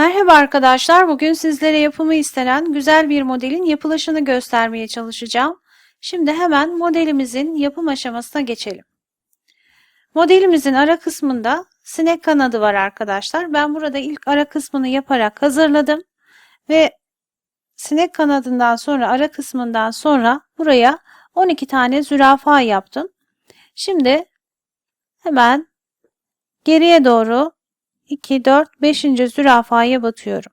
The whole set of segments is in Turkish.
Merhaba arkadaşlar. Bugün sizlere yapımı istenen güzel bir modelin yapılışını göstermeye çalışacağım. Şimdi hemen modelimizin yapım aşamasına geçelim. Modelimizin ara kısmında sinek kanadı var arkadaşlar. Ben burada ilk ara kısmını yaparak hazırladım ve sinek kanadından sonra ara kısmından sonra buraya 12 tane zürafa yaptım. Şimdi hemen geriye doğru 2, 4, 5. zürafaya batıyorum.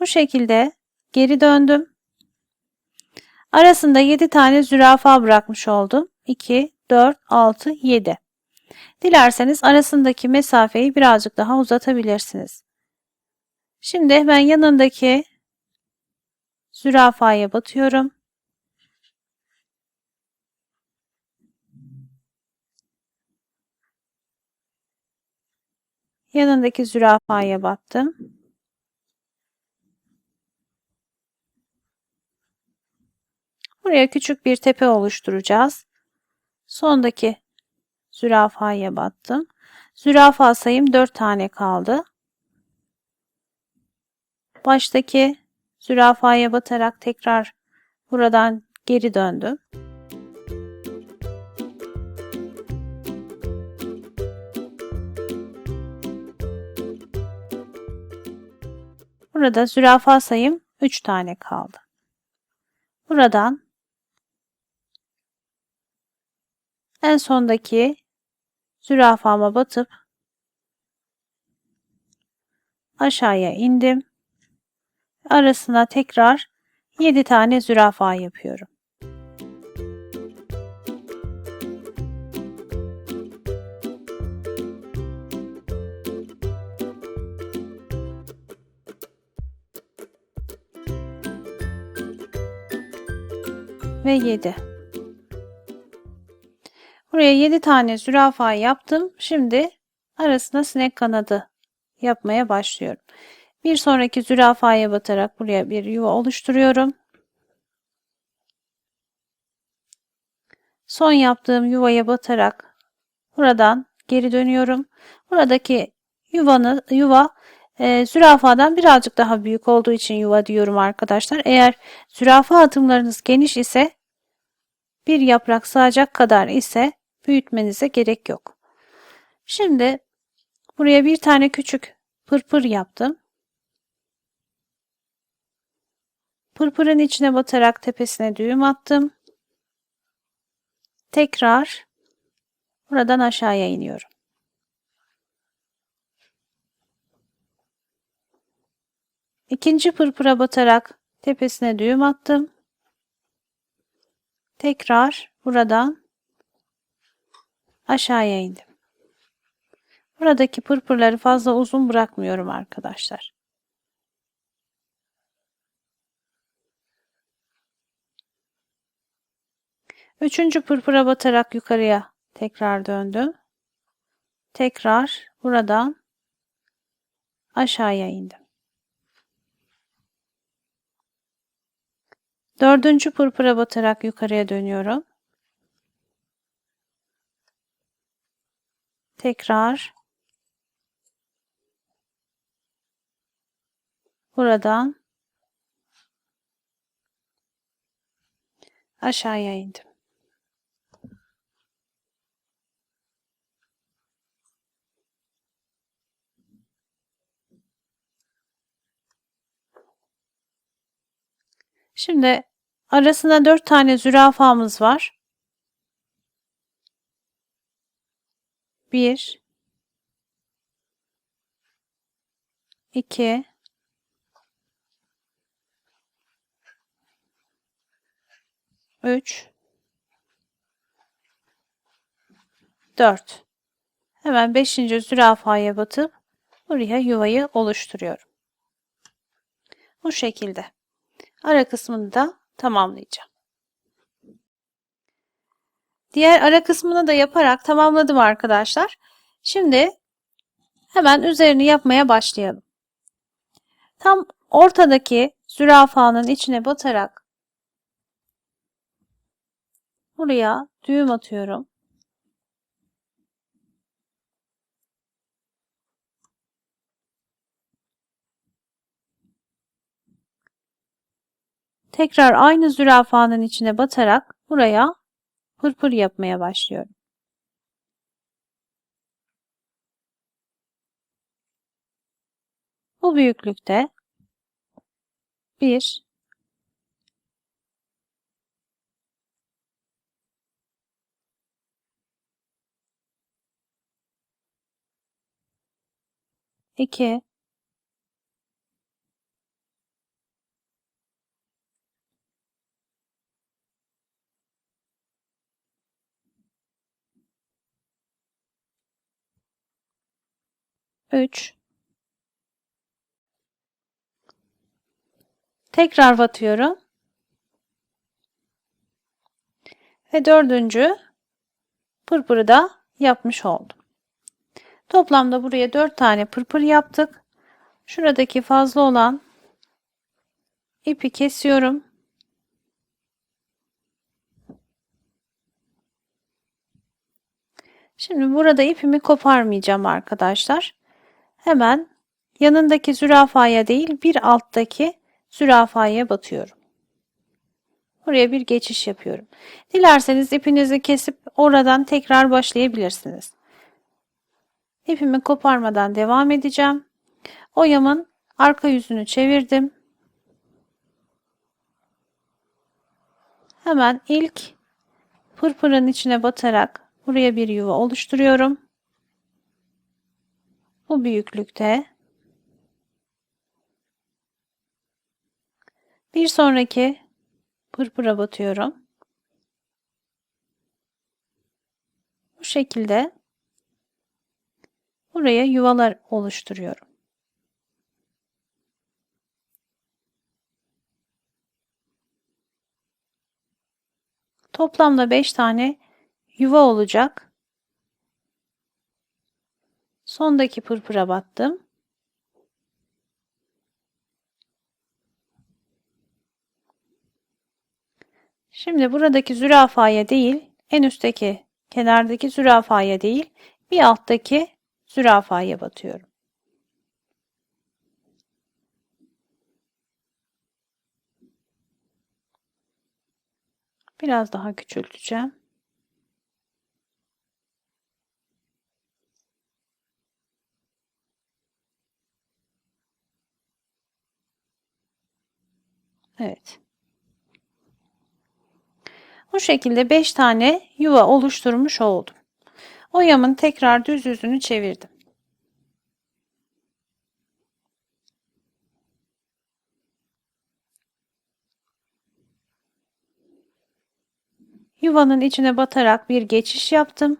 Bu şekilde geri döndüm. Arasında 7 tane zürafa bırakmış oldum. 2, 4, 6, 7. Dilerseniz arasındaki mesafeyi birazcık daha uzatabilirsiniz. Şimdi hemen yanındaki zürafaya batıyorum. Yanındaki zürafaya battım. Buraya küçük bir tepe oluşturacağız. Sondaki zürafaya battım. Zürafa sayım 4 tane kaldı. Baştaki zürafaya batarak tekrar buradan geri döndüm. Burada zürafa sayım 3 tane kaldı. Buradan en sondaki zürafama batıp aşağıya indim. Arasına tekrar 7 tane zürafa yapıyorum. Ve 7. Buraya 7 tane zürafa yaptım. Şimdi arasına sinek kanadı yapmaya başlıyorum. Bir sonraki zürafaya batarak buraya bir yuva oluşturuyorum. Son yaptığım yuvaya batarak buradan geri dönüyorum. Buradaki yuvanı, yuva e, zürafadan birazcık daha büyük olduğu için yuva diyorum arkadaşlar. Eğer zürafa atımlarınız geniş ise bir yaprak sığacak kadar ise büyütmenize gerek yok. Şimdi buraya bir tane küçük pırpır yaptım. Pırpırın içine batarak tepesine düğüm attım. Tekrar buradan aşağıya iniyorum. İkinci pırpıra batarak tepesine düğüm attım. Tekrar buradan aşağıya indim. Buradaki pırpırları fazla uzun bırakmıyorum arkadaşlar. Üçüncü pırpıra batarak yukarıya tekrar döndüm. Tekrar buradan aşağıya indim. Dördüncü pırpıra batarak yukarıya dönüyorum. Tekrar buradan aşağıya indim. Şimdi arasında dört tane zürafamız var. Bir, iki, üç, dört. Hemen beşinci zürafaya batıp buraya yuvayı oluşturuyorum. Bu şekilde. Ara kısmını da tamamlayacağım. Diğer ara kısmını da yaparak tamamladım arkadaşlar. Şimdi hemen üzerini yapmaya başlayalım. Tam ortadaki zürafanın içine batarak buraya düğüm atıyorum. Tekrar aynı zürafanın içine batarak buraya pırpır yapmaya başlıyorum. Bu büyüklükte 1 2 3 Tekrar batıyorum. Ve dördüncü pırpırı da yapmış oldum. Toplamda buraya 4 tane pırpır yaptık. Şuradaki fazla olan ipi kesiyorum. Şimdi burada ipimi koparmayacağım arkadaşlar. Hemen yanındaki zürafaya değil bir alttaki zürafaya batıyorum. Buraya bir geçiş yapıyorum. Dilerseniz ipinizi kesip oradan tekrar başlayabilirsiniz. İpimi koparmadan devam edeceğim. Oyamın arka yüzünü çevirdim. Hemen ilk pırpırın içine batarak buraya bir yuva oluşturuyorum. Bu büyüklükte. Bir sonraki pırpıra batıyorum. Bu şekilde buraya yuvalar oluşturuyorum. Toplamda 5 tane yuva olacak. Sondaki pırpıra battım. Şimdi buradaki zürafaya değil, en üstteki kenardaki zürafaya değil, bir alttaki zürafaya batıyorum. Biraz daha küçülteceğim. Evet. Bu şekilde 5 tane yuva oluşturmuş oldum. Oyamın tekrar düz yüzünü çevirdim. Yuvanın içine batarak bir geçiş yaptım.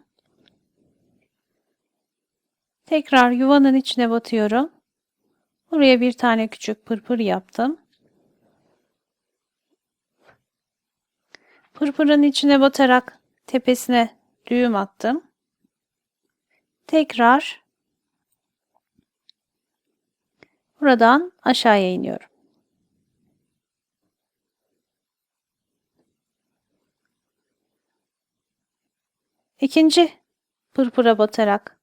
Tekrar yuvanın içine batıyorum. Buraya bir tane küçük pırpır yaptım. Pırpırın içine batarak tepesine düğüm attım. Tekrar buradan aşağıya iniyorum. İkinci pırpıra batarak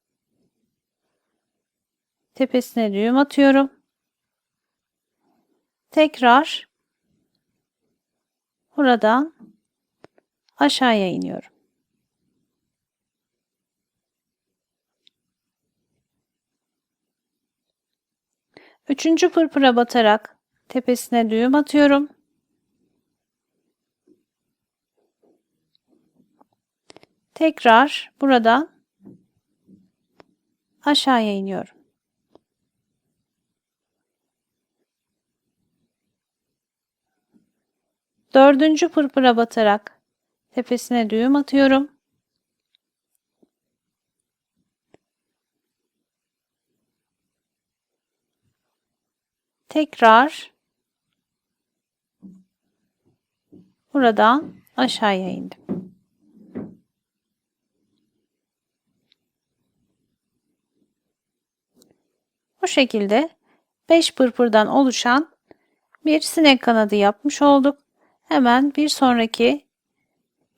tepesine düğüm atıyorum. Tekrar buradan aşağıya iniyorum. Üçüncü pırpıra batarak tepesine düğüm atıyorum. Tekrar buradan aşağıya iniyorum. Dördüncü pırpıra batarak tepesine düğüm atıyorum. Tekrar buradan aşağıya indim. Bu şekilde 5 pırpırdan oluşan bir sinek kanadı yapmış olduk. Hemen bir sonraki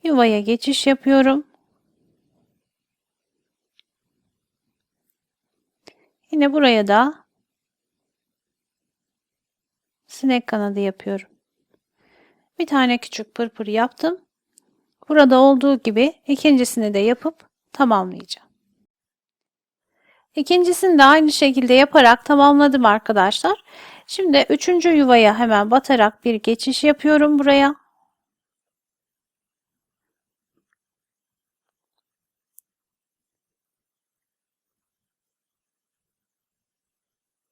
yuvaya geçiş yapıyorum. Yine buraya da sinek kanadı yapıyorum. Bir tane küçük pırpır yaptım. Burada olduğu gibi ikincisini de yapıp tamamlayacağım. İkincisini de aynı şekilde yaparak tamamladım arkadaşlar. Şimdi üçüncü yuvaya hemen batarak bir geçiş yapıyorum buraya.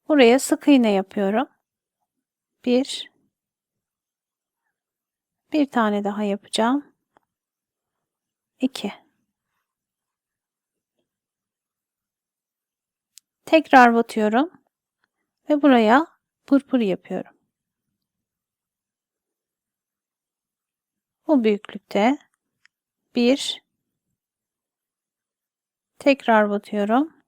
Buraya sık iğne yapıyorum. Bir, bir tane daha yapacağım. İki. Tekrar batıyorum ve buraya pırpır yapıyorum. Bu büyüklükte bir tekrar batıyorum.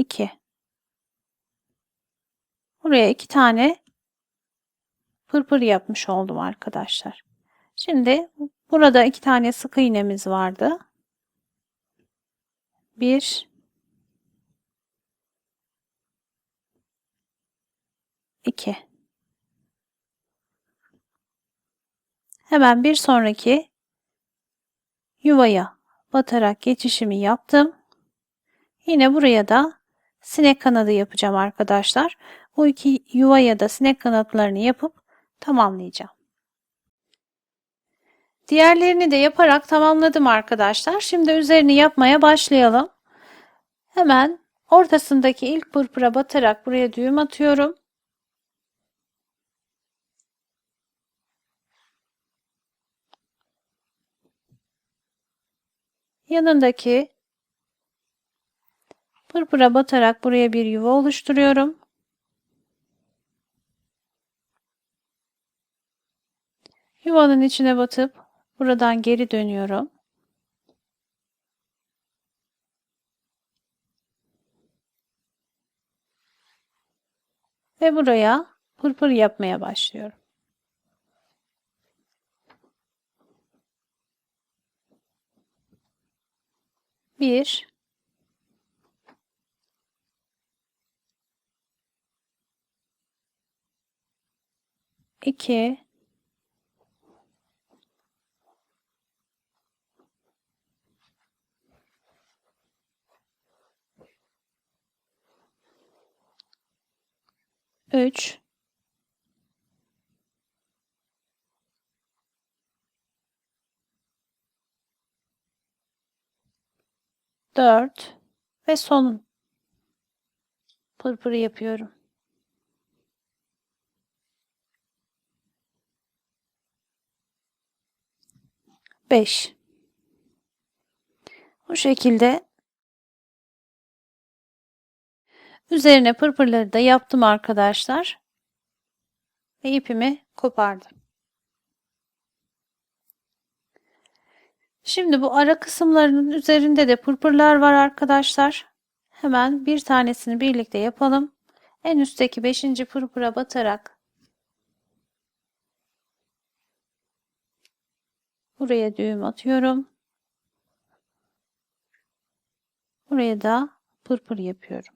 2 Buraya iki tane pırpır yapmış oldum arkadaşlar. Şimdi burada iki tane sık iğnemiz vardı. Bir iki Hemen bir sonraki yuvaya batarak geçişimi yaptım. Yine buraya da sinek kanadı yapacağım arkadaşlar. Bu iki yuvaya da sinek kanatlarını yapıp tamamlayacağım. Diğerlerini de yaparak tamamladım arkadaşlar. Şimdi üzerini yapmaya başlayalım. Hemen ortasındaki ilk pırpıra batarak buraya düğüm atıyorum. Yanındaki Pırpıra batarak buraya bir yuva oluşturuyorum. Yuvanın içine batıp buradan geri dönüyorum. Ve buraya pırpır yapmaya başlıyorum. Bir, 2 3 4 ve son pırpırı yapıyorum. 5. Bu şekilde üzerine pırpırları da yaptım arkadaşlar. Ve ipimi kopardım. Şimdi bu ara kısımlarının üzerinde de pırpırlar var arkadaşlar. Hemen bir tanesini birlikte yapalım. En üstteki 5. pırpıra batarak Buraya düğüm atıyorum. Buraya da pırpır yapıyorum.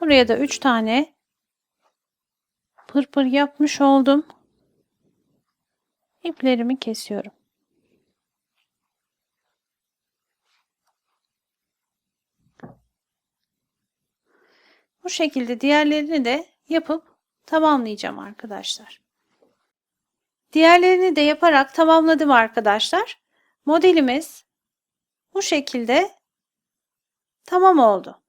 Buraya da 3 tane pırpır yapmış oldum iplerimi kesiyorum. Bu şekilde diğerlerini de yapıp tamamlayacağım arkadaşlar. Diğerlerini de yaparak tamamladım arkadaşlar. Modelimiz bu şekilde tamam oldu.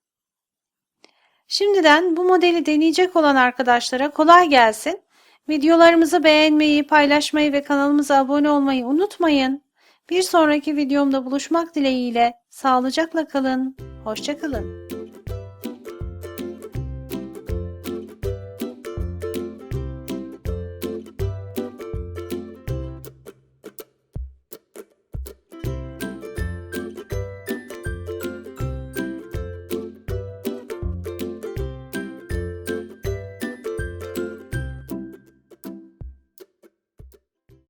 Şimdiden bu modeli deneyecek olan arkadaşlara kolay gelsin. Videolarımızı beğenmeyi, paylaşmayı ve kanalımıza abone olmayı unutmayın. Bir sonraki videomda buluşmak dileğiyle sağlıcakla kalın, hoşçakalın.